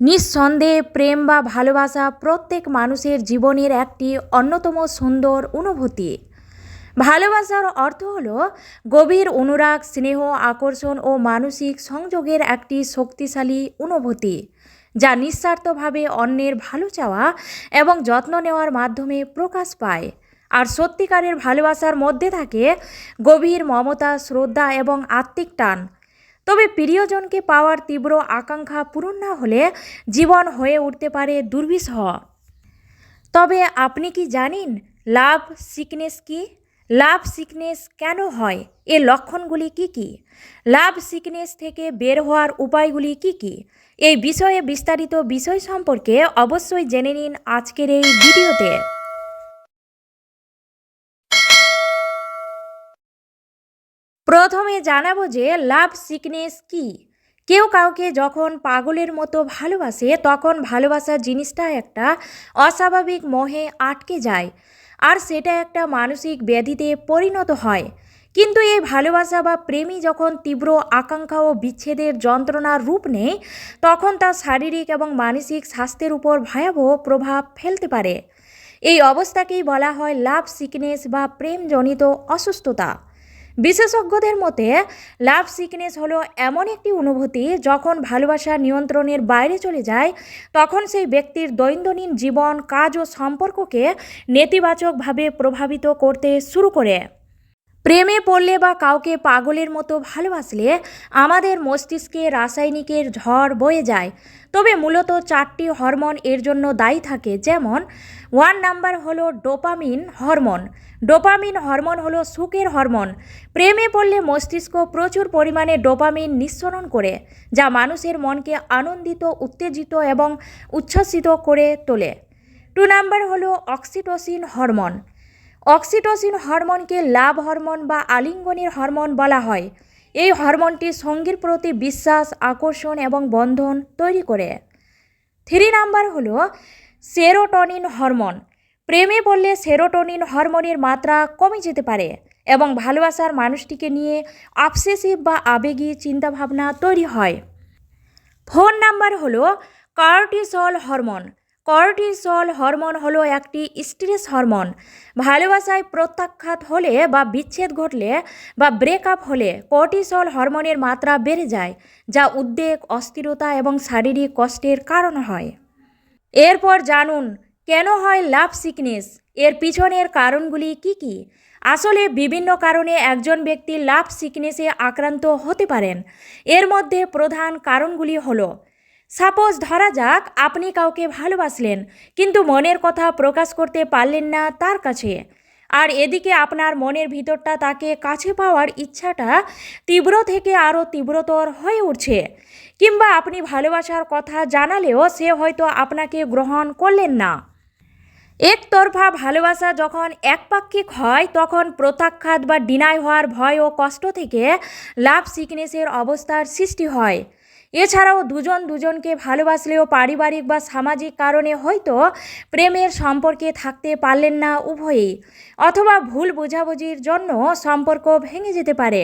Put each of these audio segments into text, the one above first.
নিঃসন্দেহে প্রেম বা ভালোবাসা প্রত্যেক মানুষের জীবনের একটি অন্যতম সুন্দর অনুভূতি। ভালোবাসার অর্থ হল গভীর অনুরাগ, স্নেহ, আকর্ষণ ও মানসিক সংযোগের একটি শক্তিশালী অনুভূতি, যা নিঃস্বার্থভাবে অন্যের ভালো চাওয়া এবং যত্ন নেওয়ার মাধ্যমে প্রকাশ পায়। আর সত্যিকারের ভালোবাসার মধ্যে থাকে গভীর মমতা, শ্রদ্ধা এবং আত্মিক টান তবে প্রিয়জনকে পাওয়ার তীব্র আকাঙ্ক্ষা পূরণ না হলে জীবন হয়ে উঠতে পারে দুর্বিষহ। তবে আপনি কি জানেন লাভ সিকনেস কি? লাভ সিকনেস কেন হয়? এর লক্ষণগুলি কি কি? লাভ সিকনেস থেকে বের হওয়ার উপায়গুলি কি কি? এই বিষয়ে বিস্তারিত বিষয় সম্পর্কে অবশ্যই জেনে নিন আজকের এই ভিডিওতে। প্রথমে জানাব যে লাভ সিকনেস কি। কেউ কাউকে যখন পাগলের মতো ভালোবাসে, তখন ভালোবাসার জিনিসটা একটা অস্বাভাবিক মোহে আটকে যায় আর সেটা একটা মানসিক ব্যাধিতে পরিণত হয়। কিন্তু এই ভালোবাসা বা প্রেমই যখন তীব্র আকাঙ্ক্ষা ও বিচ্ছেদের যন্ত্রণার রূপ নেয়, তখন তা শারীরিক এবং মানসিক স্বাস্থ্যের উপর ভয়াবহ প্রভাব ফেলতে পারে। এই অবস্থাকেই বলা হয় লাভ সিকনেস বা প্রেমজনিত অসুস্থতা। বিশেষজ্ঞদের মতে লাভ সিকনেস হলো এমন একটি অনুভূতি যখন ভালোবাসা নিয়ন্ত্রণের বাইরে চলে যায়, তখন সেই ব্যক্তির দৈনন্দিন জীবন, কাজ ও সম্পর্ককে নেতিবাচকভাবে প্রভাবিত করতে শুরু করে। প্রেমে পড়লে বা কাউকে পাগলের মতো ভালোবাসলে আমাদের মস্তিষ্কে রাসায়নিকের ঝড় বয়ে যায়। তবে মূলত চারটি হরমোন এর জন্য দায়ী থাকে, যেমন ওয়ান নাম্বার হলো ডোপামিন হরমোন। ডোপামিন হরমোন হলো সুখের হরমোন। প্রেমে পড়লে মস্তিষ্ক প্রচুর পরিমাণে ডোপামিন নিঃসরণ করে, যা মানুষের মনকে আনন্দিত, উত্তেজিত এবং উচ্ছ্বসিত করে তোলে। টু নাম্বার হলো অক্সিটোসিন হরমোন। অক্সিটোসিন হরমোনকে লাভ হরমোন বা আলিঙ্গনের হরমোন বলা হয়। এই হরমোনটি সঙ্গীর প্রতি বিশ্বাস, আকর্ষণ এবং বন্ধন তৈরি করে। থ্রি নাম্বার হলো সেরোটনিন হরমোন। প্রেমে পড়লে সেরোটোনিন হরমোনের মাত্রা কমে যেতে পারে এবং ভালোবাসার মানুষটিকে নিয়ে অবসেসিভ বা আবেগী চিন্তাভাবনা তৈরি হয়। ফোন নাম্বার হলো কর্টিসল হরমোন। কর্টিসল হরমোন হলো একটি স্ট্রেস হরমোন। ভালোবাসায় প্রত্যাখ্যাত হলে বা বিচ্ছেদ ঘটলে বা ব্রেকআপ হলে কর্টিসল হরমোনের মাত্রা বেড়ে যায়, যা উদ্বেগ, অস্থিরতা এবং শারীরিক কষ্টের কারণ হয়। এরপর জানুন, কেন হয় লাভ সিকনেস? এর পিছনের কারণগুলি কি কি? আসলে বিভিন্ন কারণে একজন ব্যক্তি লাভ সিকনেসে আক্রান্ত হতে পারেন। এর মধ্যে প্রধান কারণগুলি হলো সাপোজ ধরা যাক, আপনি কাউকে ভালোবাসলেন, কিন্তু মনের কথা প্রকাশ করতে পারলেন না তার কাছে। আর এদিকে আপনার মনের ভিতরটা তাকে কাছে পাওয়ার ইচ্ছাটা তীব্র থেকে আরও তীব্রতর হয়ে উঠছে। কিংবা আপনি ভালোবাসার কথা জানালেও সে হয়তো আপনাকে গ্রহণ করলেন না। একতরফা ভালোবাসা যখন একপাক্ষিক হয়, তখন প্রত্যাখ্যাত বা ডিনাই হওয়ার ভয় ও কষ্ট থেকে লাভ সিকনেসের অবস্থার সৃষ্টি হয়। এছাড়াও দুজন দুজনকে ভালোবাসলেও পারিবারিক বা সামাজিক কারণে হয়তো প্রেমের সম্পর্কে থাকতে পারলেন না উভয়েই, অথবা ভুল বোঝাবুঝির জন্য সম্পর্ক ভেঙে যেতে পারে।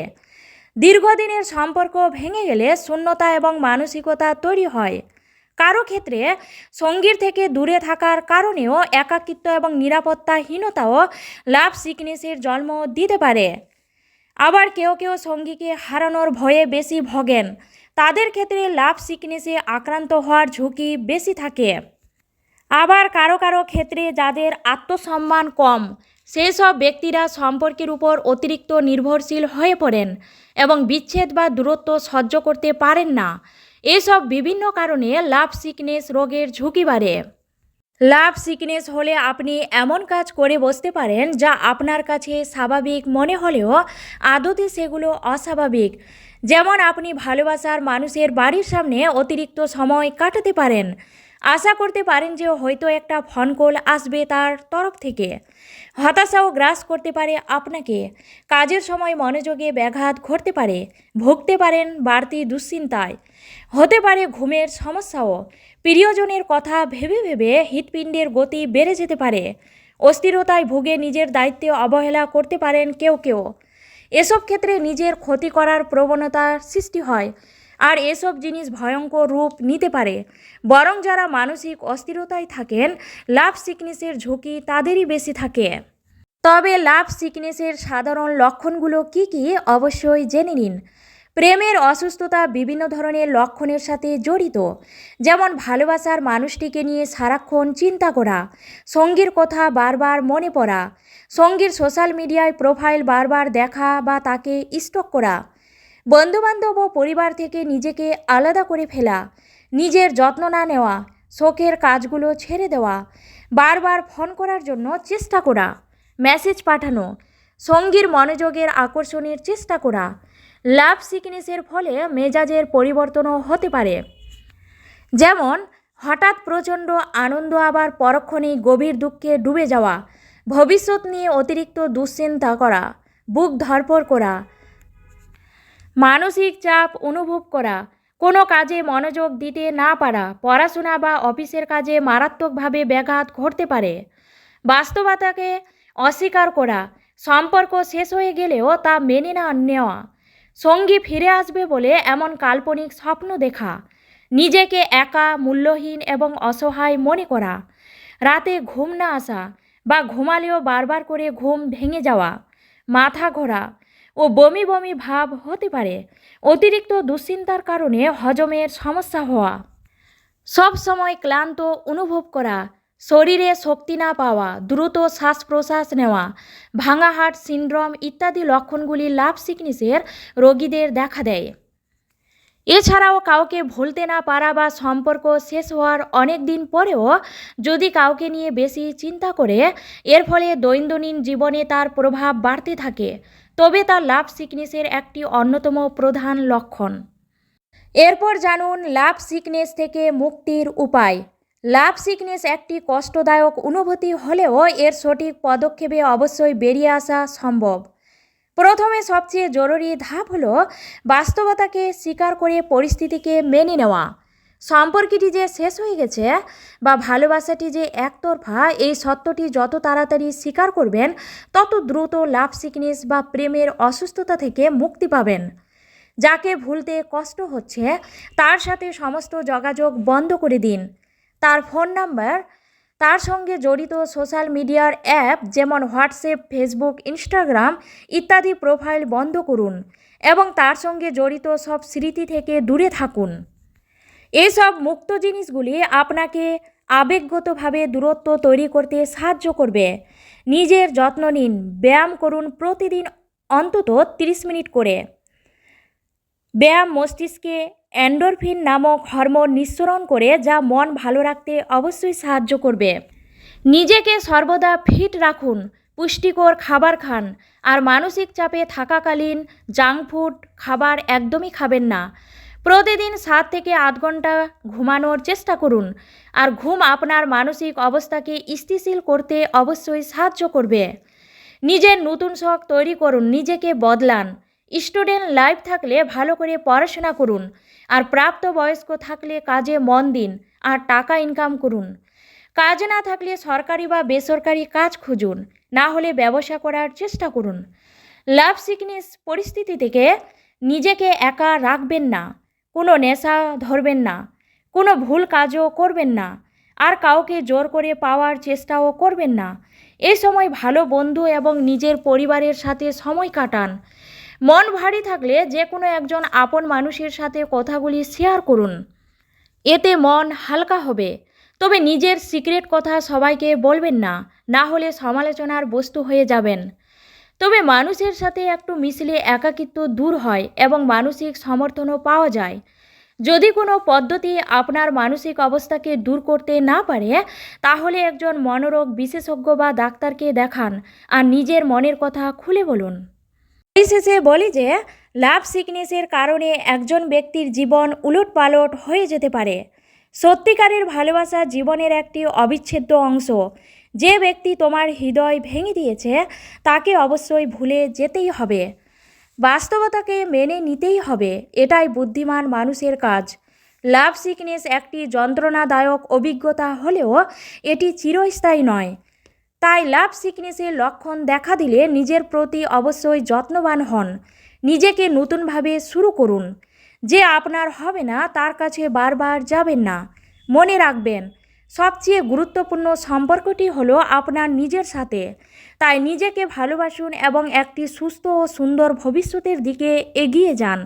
দীর্ঘদিনের সম্পর্ক ভেঙে গেলে শূন্যতা এবং মানসিকতা তৈরি হয়। কারও ক্ষেত্রে সঙ্গীর থেকে দূরে থাকার কারণেও একাকিত্ব এবং নিরাপত্তাহীনতাও লাভ সিকনেসের জন্ম দিতে পারে। আবার কেউ কেউ সঙ্গীকে হারানোর ভয়ে বেশি ভোগেন তাদের ক্ষেত্রে লাভ সিকনেসে আক্রান্ত হওয়ার ঝুঁকি বেশি থাকে। আবার কারও কারও ক্ষেত্রে যাদের আত্মসম্মান কম সেই সব ব্যক্তিরা সম্পর্কের উপর অতিরিক্ত নির্ভরশীল হয়ে পড়েন এবং বিচ্ছেদ বা দূরত্ব সহ্য করতে পারেন না। এসব বিভিন্ন কারণে লাভ সিকনেস রোগের ঝুঁকি বাড়ে। লাভ সিকনেস হলে আপনি এমন কাজ করে বসতে পারেন যা আপনার কাছে স্বাভাবিক মনে হলেও আদতে সেগুলো অস্বাভাবিক। যেমন আপনি ভালোবাসার মানুষের বাড়ির সামনে অতিরিক্ত সময় কাটাতে পারেন। আশা করতে পারেন যে হয়তো একটা ফোন কল আসবে তার তরফ থেকে। হতাশাও গ্রাস করতে পারে আপনাকে। কাজের সময় মনোযোগে ব্যাঘাত ঘটতে পারে। ভুগতে পারেন বাড়তি দুশ্চিন্তায়। হতে পারে ঘুমের সমস্যাও। প্রিয়জনের কথা ভেবে ভেবে হৃৎপিণ্ডের গতি বেড়ে যেতে পারে। অস্থিরতায় ভুগে নিজের দায়িত্বে অবহেলা করতে পারেন কেউ কেউ। এসব ক্ষেত্রে নিজের ক্ষতি করার প্রবণতা সৃষ্টি হয়। আর এসব জিনিস ভয়ঙ্কর রূপ নিতে পারে। বরং যারা মানসিক অস্থিরতায় থাকেন, লাভ সিকনেসের ঝুঁকি তাদেরই বেশি থাকে। তবে লাভ সিকনেসের সাধারণ লক্ষণগুলো কি কি অবশ্যই জেনে নিন। প্রেমের অসুস্থতা বিভিন্ন ধরনের লক্ষণের সাথে জড়িত। যেমন ভালোবাসার মানুষটিকে নিয়ে সারাক্ষণ চিন্তা করা, সঙ্গীর কথা বারবার মনে পড়া সঙ্গীর সোশ্যাল মিডিয়ায় প্রোফাইল বারবার দেখা বা তাকে স্টক করা। বন্ধুবান্ধব ও পরিবার থেকে নিজেকে আলাদা করে ফেলা, নিজের যত্ন না নেওয়া শখের কাজগুলো ছেড়ে দেওয়া, বারবার ফোন করার জন্য চেষ্টা করা, মেসেজ পাঠানো, সঙ্গীর মনোযোগের আকর্ষণের চেষ্টা করা, লাভ সিকনেসের ফলে মেজাজের পরিবর্তনও হতে পারে। যেমন, হঠাৎ প্রচণ্ড আনন্দ আবার পরক্ষণেই গভীর দুঃখে ডুবে যাওয়া ভবিষ্যৎ নিয়ে অতিরিক্ত দুশ্চিন্তা করা, বুক ধরপড় করা, মানসিক চাপ অনুভব করা, কোনো কাজে মনোযোগ দিতে না পারা, পড়াশোনা বা অফিসের কাজে মারাত্মকভাবে ব্যাঘাত ঘটতে পারে, বাস্তবতাকে অস্বীকার করা, সম্পর্ক শেষ হয়ে গেলেও তা মেনে না নেওয়া, সঙ্গী ফিরে আসবে বলে এমন কাল্পনিক স্বপ্ন দেখা, নিজেকে একা, মূল্যহীন এবং অসহায় মনে করা, রাতে ঘুম না আসা বা ঘুমালেও বারবার করে ঘুম ভেঙে যাওয়া, মাথা ঘোরা ও বমি বমি ভাব হতে পারে, অতিরিক্ত দুশ্চিন্তার কারণে হজমের সমস্যা হওয়া। সব সময় ক্লান্ত অনুভব করা, শরীরে শক্তি না পাওয়া, দ্রুত শ্বাস প্রশ্বাস নেওয়া, ভাঙা হার্ট সিনড্রোম ইত্যাদি লক্ষণগুলি লাভ সিকনেসের রোগীদের দেখা দেয়। এছাড়াও কাউকে ভুলতে না পারা বা সম্পর্ক শেষ হওয়ার অনেক দিন পরেও যদি কাউকে নিয়ে বেশি চিন্তা করে, এর ফলে দৈনন্দিন জীবনে তার প্রভাব বাড়তে থাকে। তবে তা লাভ সিকনেসের একটি অন্যতম প্রধান লক্ষণ। এরপর জানুন লাভ সিকনেস থেকে মুক্তির উপায়। লাভ সিকনেস একটি কষ্টদায়ক অনুভূতি হলেও এর সঠিক পদক্ষেপে অবশ্যই বেরিয়ে আসা সম্ভব। প্রথমে সবচেয়ে জরুরি ধাপ হলো বাস্তবতাকে স্বীকার করে পরিস্থিতিকে মেনে নেওয়া। সম্পর্কটি যে শেষ হয়ে গেছে বা ভালোবাসাটি যে একতরফা, এই সত্যটি যত তাড়াতাড়ি স্বীকার করবেন, তত দ্রুত লাভ সিকনেস বা প্রেমের অসুস্থতা থেকে মুক্তি পাবেন। যাকে ভুলতে কষ্ট হচ্ছে, তার সাথে সমস্ত যোগাযোগ বন্ধ করে দিন। তার ফোন নাম্বার তার সঙ্গে জড়িত সোশ্যাল মিডিয়ার অ্যাপ যেমন হোয়াটসঅ্যাপ, ফেসবুক, ইনস্টাগ্রাম ইত্যাদি প্রোফাইল বন্ধ করুন এবং তার সঙ্গে জড়িত সব স্মৃতি থেকে দূরে থাকুন। এসব মুক্ত জিনিসগুলি আপনাকে আবেগগতভাবে দূরত্ব তৈরি করতে সাহায্য করবে। নিজের যত্ন নিন, ব্যায়াম করুন প্রতিদিন অন্তত 30 মিনিট করে। ব্যায়াম মস্তিষ্কে অ্যান্ডোরফিন নামক হরমোন নিঃসরণ করে যা মন ভালো রাখতে অবশ্যই সাহায্য করবে। নিজেকে সর্বদা ফিট রাখুন, পুষ্টিকর খাবার খান আর মানসিক চাপে থাকাকালীন জাঙ্ক ফুড খাবার একদমই খাবেন না। প্রতিদিন সাত থেকে আধ ঘণ্টা ঘুমানোর চেষ্টা করুন আর ঘুম আপনার মানসিক অবস্থাকে স্থিতিশীল করতে অবশ্যই সাহায্য করবে। নিজের নতুন শখ তৈরি করুন, নিজেকে বদলান। স্টুডেন্ট লাইফ থাকলে ভালো করে পড়াশোনা করুন, আর প্রাপ্তবয়স্ক থাকলে কাজে মন দিন, আর টাকা ইনকাম করুন। কাজ না থাকলে সরকারি বা বেসরকারি কাজ খুঁজুন, না হলে ব্যবসা করার চেষ্টা করুন। লাভ সিকনেস পরিস্থিতি থেকে নিজেকে একা রাখবেন না, কোনো নেশা ধরবেন না, কোনো ভুল কাজও করবেন না, আর কাউকে জোর করে পাওয়ার চেষ্টাও করবেন না। এই সময় ভালো বন্ধু এবং নিজের পরিবারের সাথে সময় কাটান মন ভারী থাকলে যে কোনো একজন আপন মানুষের সাথে কথাগুলি শেয়ার করুন। এতে মন হালকা হবে। তবে নিজের সিক্রেট কথা সবাইকে বলবেন না না হলে সমালোচনার বস্তু হয়ে যাবেন। তবে মানুষের সাথে একটু মিশলে একাকিত্ব দূর হয় এবং মানসিক সমর্থনও পাওয়া যায়। যদি কোনো পদ্ধতি আপনার মানসিক অবস্থাকে দূর করতে না পারে, তাহলে একজন মনোরোগ বিশেষজ্ঞ বা ডাক্তারকে দেখান আর নিজের মনের কথা খুলে বলুন। পরিশেষে বলি যে, লাভ সিকনেসের কারণে একজন ব্যক্তির জীবন উলটপালট হয়ে যেতে পারে। সত্যিকারের ভালোবাসা জীবনের একটি অবিচ্ছেদ্য অংশ। যে ব্যক্তি তোমার হৃদয় ভেঙে দিয়েছে, তাকে অবশ্যই ভুলে যেতেই হবে। বাস্তবতাকে মেনে নিতেই হবে, এটাই বুদ্ধিমান মানুষের কাজ। লাভ সিকনেস একটি যন্ত্রণাদায়ক অভিজ্ঞতা হলেও এটি চিরস্থায়ী নয়। তাই লাভ সিকনেসের লক্ষণ দেখা দিলে নিজের প্রতি অবশ্যই যত্নবান হন। নিজেকে নতুনভাবে শুরু করুন। যে আপনার হবে না, তার কাছে বারবার যাবেন না। মনে রাখবেন, সবচেয়ে গুরুত্বপূর্ণ সম্পর্কটি হলো আপনার নিজের সাথে। তাই নিজেকে ভালোবাসুন এবং একটি সুস্থ ও সুন্দর ভবিষ্যতের দিকে এগিয়ে যান।